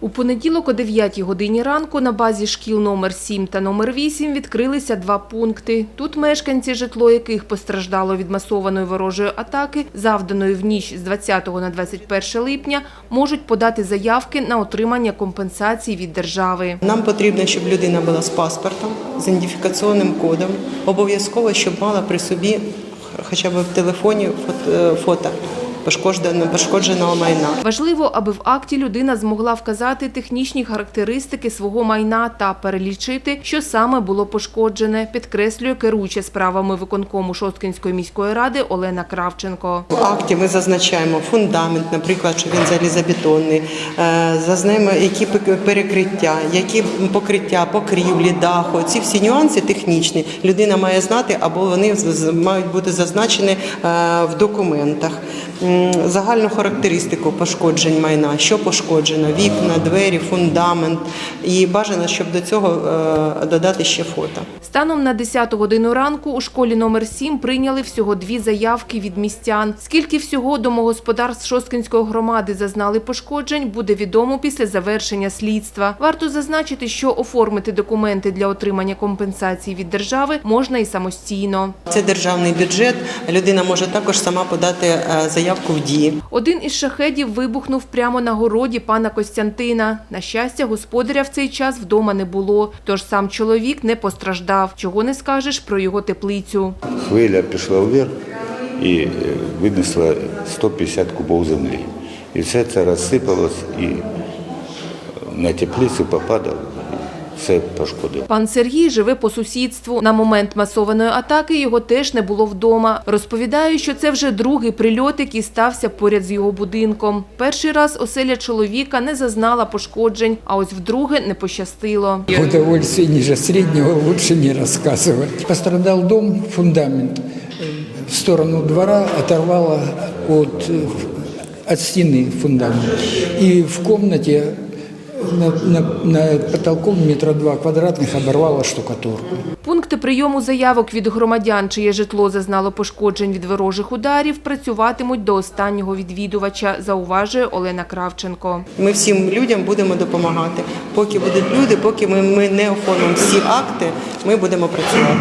У понеділок о 9 годині ранку на базі шкіл номер 7 та номер 8 відкрилися два пункти. Тут мешканці, житло яких постраждало від масованої ворожої атаки, завданої в ніч з 20 на 21 липня, можуть подати заявки на отримання компенсацій від держави. Нам потрібно, щоб людина була з паспортом, з ідентифікаційним кодом. Обов'язково, щоб мала при собі хоча б в телефоні фото, фото пошкодженого, пошкодженого майна. Важливо, аби в акті людина змогла вказати технічні характеристики свого майна та перелічити, що саме було пошкоджене, підкреслює керуюча справами виконкому Шосткинської міської ради Олена Кравченко. В акті ми зазначаємо фундамент, наприклад, що він залізобетонний, е, зазнаємо, які перекриття, які покриття, покрівлі, даху. Ці всі нюанси технічні людина має знати або вони мають бути зазначені е, в документах. Загальну характеристику пошкоджень майна, що пошкоджено, вікна, двері, фундамент. І бажано, щоб до цього е, додати ще фото. Станом на 10 годину ранку у школі номер 7 прийняли всього дві заявки від містян. Скільки всього домогосподарств Шосткинської громади зазнали пошкоджень, буде відомо після завершення слідства. Варто зазначити, що оформити документи для отримання компенсації від держави можна і самостійно. Це державний бюджет. Людина може також сама подати е, заявку в дії. Один із шахедів вибухнув прямо на городі пана Костянтина. На щастя, господаря в цей час вдома не було, тож сам чоловік не постраждав. Чого не скажеш про його теплицю. Хвиля пішла вверх і е, винесла 150 кубов землі. І все це розсипалось і на теплицю попадало, і все пошкодило. Пан Сергій живе по сусідству. На момент масованої атаки його теж не було вдома. Розповідає, що це вже другий прильот, який стався поряд з його будинком. Перший раз оселя чоловіка не зазнала пошкоджень, а ось вдруге не пощастило. Удовольствие ниже среднего лучше не рассказывать. Пострадал дом, фундамент. В сторону двора оторвало от, э, от стены фундамент. И в комнате над, над- над потолком метра два квадратных оборвало штукатурку. Пункти прийому заявок від громадян, чиє житло зазнало пошкоджень від ворожих ударів, працюватимуть до останнього відвідувача, зауважує Олена Кравченко. Ми всім людям будемо допомагати. Поки будуть люди, поки ми, ми не оформимо всі акти, ми будемо працювати.